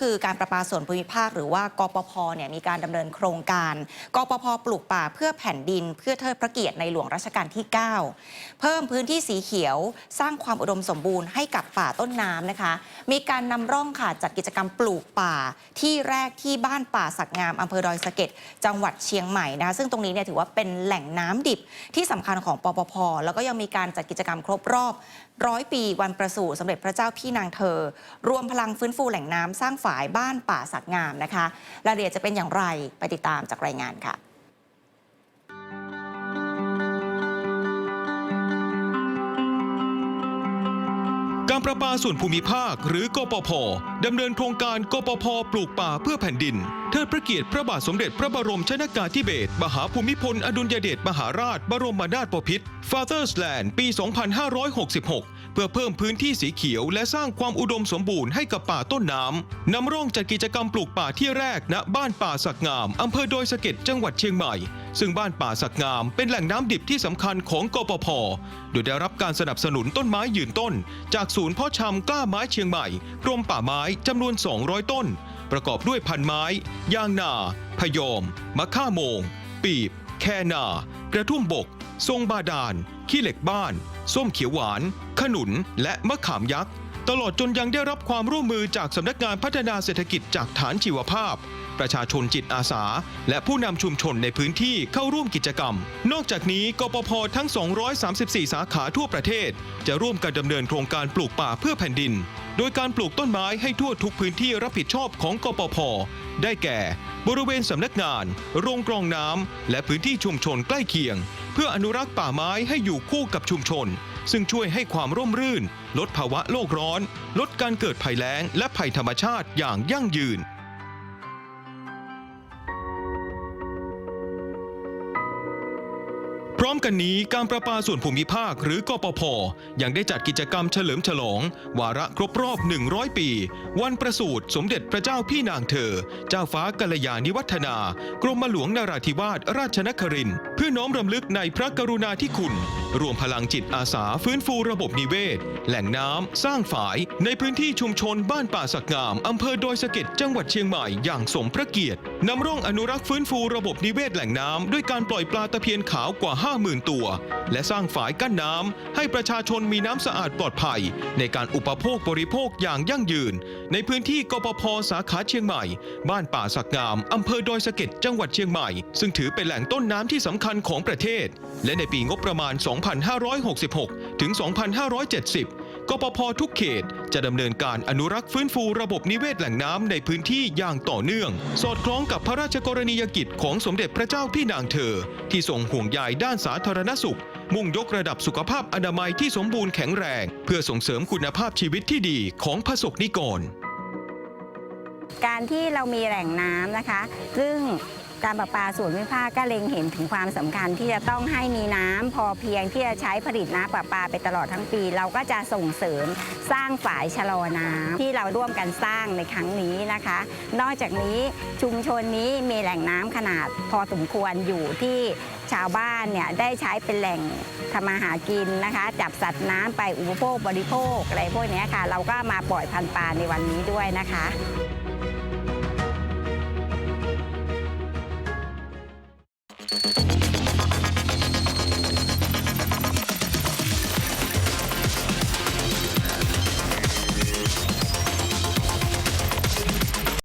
คือการประปาส่วนภูมิภาคหรือว่ากปพเนี่ยมีการดำเนินโครงการ กปพปลูกป่าเพื่อแผ่นดิน เพื่อเทิดพระเกียรติในหลวงรัชกาลที่ 9 เพิ่มพื้นที่สีเขียว สร้างความอุดมสมบูรณ์ให้กับป่าต้นน้ำนะคะ มีการนำร่องค่ะจัดกิจกรรมปลูกป่าที่แรกที่บ้านป่าสักงามอำเภอดอยสะเก็ดจังหวัดเชียงใหม่นะคะซึ่งตรงนี้เนี่ยถือว่าเป็นแหล่งน้ำดิบที่สำคัญของปปพแล้วก็ยังมีการจัดกิจกรรมครบรอบร้อยปีวันประสูติสมเด็จพระเจ้าพี่นางเธอ รวมพลังฟื้นฟูแหล่งน้ำสร้างฝายบ้านป่าสักงามนะคะรายละเอียดจะเป็นอย่างไรไปติดตามจากรายงานค่ะการประปาส่วนภูมิภาคหรือกปพดำเนินโครงการกปพปลูกป่าเพื่อแผ่นดิน เทิดพระเกียรติพระบาทสมเด็จพระบรมชนากาธิเบศรมหาภูมิพล อดุลยเดชมหาราช บรมนาถบพิตร Father's Land ปี 2566 เพื่อเพิ่มพื้นที่สีเขียว และสร้างความอุดมสมบูรณ์ให้กับป่าต้นน้ำนำร่องจัดกิจกรรมปลูกป่าที่แรกณบ้านป่าสักงามอำเภอโดยสะเก็ดจังหวัดเชียงใหม่ ซึ่งบ้านป่าสักงามเป็นแหล่งน้ำดิบที่สำคัญของกปพโดยได้รับการสนับสนุนต้นไม้ยืนต้น จากศูนย์เพาะชำกล้าไม้เชียงใหม่กรมป่าไม้จำนวน 200 ต้น ประกอบด้วยพันไม้ ยางนา พยอม มะข่าโมง ปีบ แคนา กระทุ่มบก ทรงบาดาล ขี้เหล็กบ้าน ส้มเขียวหวาน ขนุน และมะขามยักษ์ ตลอดจนยังได้รับความร่วมมือจากสำนักงานพัฒนาเศรษฐกิจจากฐานชีวภาพ ประชาชนจิตอาสา และผู้นำชุมชนในพื้นที่เข้าร่วมกิจกรรม นอกจากนี้กปพทั้ง 234 สาขาทั่วประเทศ จะร่วมกันดำเนินโครงการปลูกป่าเพื่อแผ่นดิน โดยการปลูกต้นไม้ให้ทั่วทุกพื้นที่รับผิดชอบของกปพได้แก่ บริเวณสำนักงาน โรงกรองน้ำและพื้นที่ชุมชนใกล้เคียง เพื่ออนุรักษ์ป่าไม้ให้อยู่คู่กับชุมชน ซึ่งช่วยให้ความร่มรื่น ลดภาวะโลกร้อน ลดการเกิดภัยแล้ง และภัยธรรมชาติอย่างยั่งยืน ร้อมกันนี้การประปาส่วนภูมิภาคหรือกปพ ยังได้จัดกิจกรรมเฉลิมฉลอง วาระครบรอบ 100 ปี วันประสูติสมเด็จพระเจ้าพี่นางเธอ เจ้าฟ้ากัลยาณิวัฒนา กรมหลวงนาราธิวาสราชนครินทร์ เพื่อน้อมรำลึกในพระกรุณาธิคุณ รวมพลังจิตอาสาฟื้นฟูระบบนิเวศ แหล่งน้ำ สร้างฝาย ในพื้นที่ชุมชนบ้านป่าสักงามอำเภอดอยสะเก็ดจังหวัดเชียงใหม่อย่างสมพระเกียรตินำร่องอนุรักษ์ฟื้นฟูระบบนิเวศแหล่งน้ำด้วยการปล่อยปลาตะเพียนขาวกว่า 50,000 ตัว และสร้างฝายกั้นน้ำให้ประชาชนมีน้ำสะอาดปลอดภัย ในการอุปโภคบริโภคอย่างยั่งยืน ในพื้นที่กปพสาขาเชียงใหม่ บ้านป่าสักงามอำเภอดอยสะเก็ดจังหวัดเชียงใหม่ ซึ่งถือเป็นแหล่งต้นน้ำที่สำคัญของประเทศ และในปีงบประมาณ 2566 ถึง 2570 กปพทุกเขตจะดำเนินการอนุรักษ์ฟื้นฟูระบบนิเวศแหล่งน้ำในพื้นที่อย่างต่อเนื่อง สอดคล้องกับพระราชกรณียกิจของสมเด็จพระเจ้าพี่นางเธอ ที่ทรงห่วงใยด้านสาธารณสุข มุ่งยกระดับสุขภาพอนามัยที่สมบูรณ์แข็งแรง เพื่อส่งเสริมคุณภาพชีวิตที่ดีของพระสกนิกรการที่เรามีแหล่งน้ำนะคะ ซึ่ง การประปาส่วนภูมิภาคก็เล็งเห็นถึงความสำคัญที่จะต้องให้มีน้ำพอเพียงที่จะใช้ผลิตน้ำประปาไปตลอดทั้งปี เราก็จะส่งเสริมสร้างฝายชะลอน้ำที่เราร่วมกันสร้างในครั้งนี้นะคะ นอกจากนี้ชุมชนนี้มีแหล่งน้ำขนาดพอสมควรอยู่ที่ชาวบ้านเนี่ยได้ใช้เป็นแหล่งทำมาหากินนะคะ จับสัตว์น้ำไปอุปโภคบริโภคอะไรพวกนี้ค่ะ เราก็มาปล่อยพันธุ์ปลาในวันนี้ด้วยนะคะ